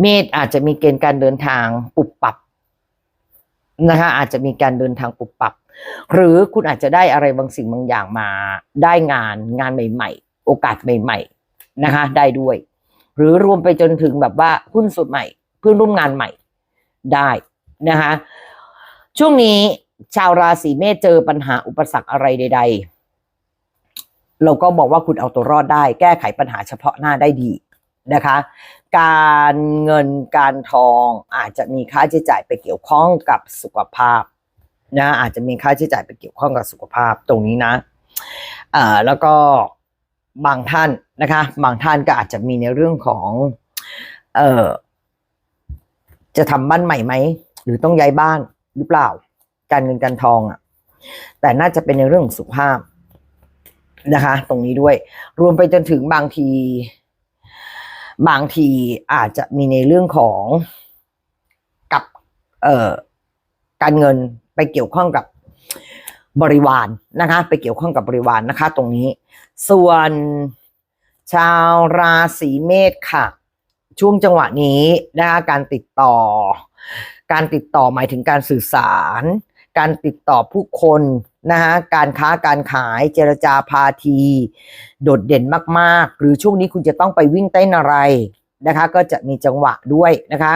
เมษอาจจะมีเกณฑ์การเดินทางปุบปับนะคะอาจจะมีการเดินทางปุบปับ หรือคุณอาจจะได้อะไรบางสิ่งบางอย่างมา ได้งานงานใหม่ ๆ โอกาสใหม่ ๆนะคะ ได้ด้วย หรือรวมไปจนถึงแบบว่าหุ้นส่วนใหม่ เพื่อนร่วมงานใหม่ได้นะคะช่วงนี้ชาวราศีเมษเจอปัญหาอุปสรรคอะไรใด ๆ เราก็บอกว่าคุณเอาตัวรอดได้ แก้ไขปัญหาเฉพาะหน้าได้ดี นะคะ การเงินการทองอาจจะมีค่าใช้จ่ายไปเกี่ยวข้องกับสุขภาพนะอาจจะมีค่าใช้จ่ายไปเกี่ยวข้องกับสุขภาพตรงนี้นะเอ่อแล้วก็บางท่านนะคะ บางท่านก็อาจจะมีในเรื่องของ เอ่อจะทำบ้านใหม่ไหมหรือต้องย้ายบ้านหรือเปล่า การเงินการทองอะ แต่น่าจะเป็นในเรื่องของสุขภาพนะคะ ตรงนี้ด้วย รวมไปจนถึงบางที บางทีอาจจะมีในเรื่องของกับเอ่อการเงินไปเกี่ยวข้องกับบริวารนะคะไปเกี่ยวข้องกับบริวารนะคะ ตรงนี้ ส่วนชาวราศีเมษค่ะ ช่วงจังหวะนี้นะคะการติดต่อ การติดต่อหมายถึงการสื่อสาร การติดต่อผู้คนนะคะการค้าการขายเจรจาพาที โดดเด่นมากๆ หรือช่วงนี้คุณจะต้องไปวิ่งเต้นอะไรนะคะ ก็จะมีจังหวะด้วยนะคะ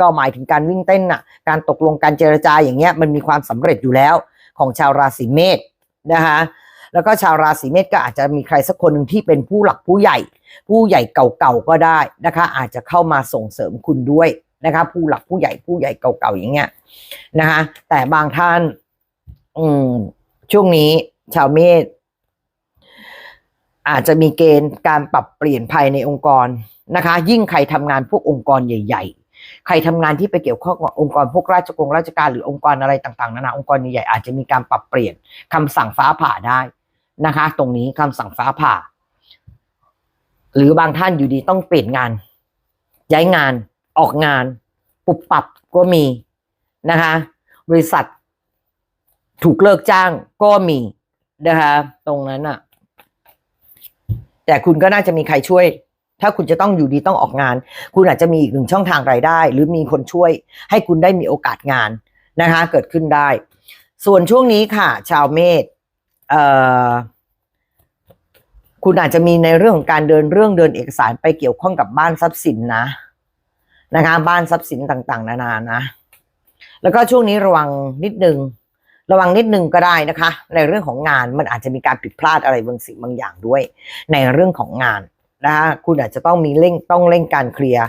ก็หมายถึงการวิ่งเต้นน่ะการตกลงการเจรจาอย่างเงี้ยมันมีความสำเร็จอยู่แล้วของชาวราศีเมษนะคะแล้วก็ชาวราศีเมษก็อาจจะมีใครสักคนหนึ่งที่เป็นผู้หลักผู้ใหญ่ ผู้ใหญ่เก่าๆก็ได้นะคะ อาจจะเข้ามาส่งเสริมคุณด้วย นะคะผู้หลักผู้ใหญ่ผู้ใหญ่เก่าๆอย่างเงี้ยนะคะแต่บางท่าน อืมช่วงนี้ชาวเมษอาจจะมีเกณฑ์การปรับเปลี่ยนภายในองค์กรนะคะ ยิ่งใครทำงานพวกองค์กรใหญ่ ๆ ใครทำงานที่ไปเกี่ยวข้องกับองค์กรพวกราชกงราชการหรือองค์กรอะไรต่างๆนานาองค์กรใหญ่ๆอาจจะมีการปรับเปลี่ยนคำสั่งฟ้าผ่าได้นะคะ ตรงนี้คำสั่งฟ้าผ่า หรือบางท่านอยู่ดีต้องเปลี่ยนงานย้ายงาน ออกงาน ปุบปรับก็มีนะคะ บริษัท ถูกเลิกจ้างก็มีนะคะ ตรงนั้นอะแต่คุณก็น่าจะมีใครช่วย ถ้าคุณจะต้องอยู่ดีต้องออกงาน คุณอาจจะมีอีกหนึ่งช่องทางรายได้ หรือมีคนช่วย ให้คุณได้มีโอกาสงานนะคะ เกิดขึ้นได้ ส่วนช่วงนี้ค่ะ ชาวเมษเอ่อคุณอาจจะมีในเรื่องของการเดินเรื่องเดินเอกสารไปเกี่ยวข้องกับบ้านทรัพย์สินนะ นะคะ บ้านทรัพย์สินต่างๆ นานานะ แล้วก็ช่วงนี้ระวังนิดนึง ระวังนิดนึงก็ได้นะคะ ในเรื่องของงานมันอาจจะมีการผิดพลาดอะไรบางสิ่งบางอย่างด้วย ในเรื่องของงานนะคะคุณอาจจะต้องมีเร่งต้องเร่งการเคลียร์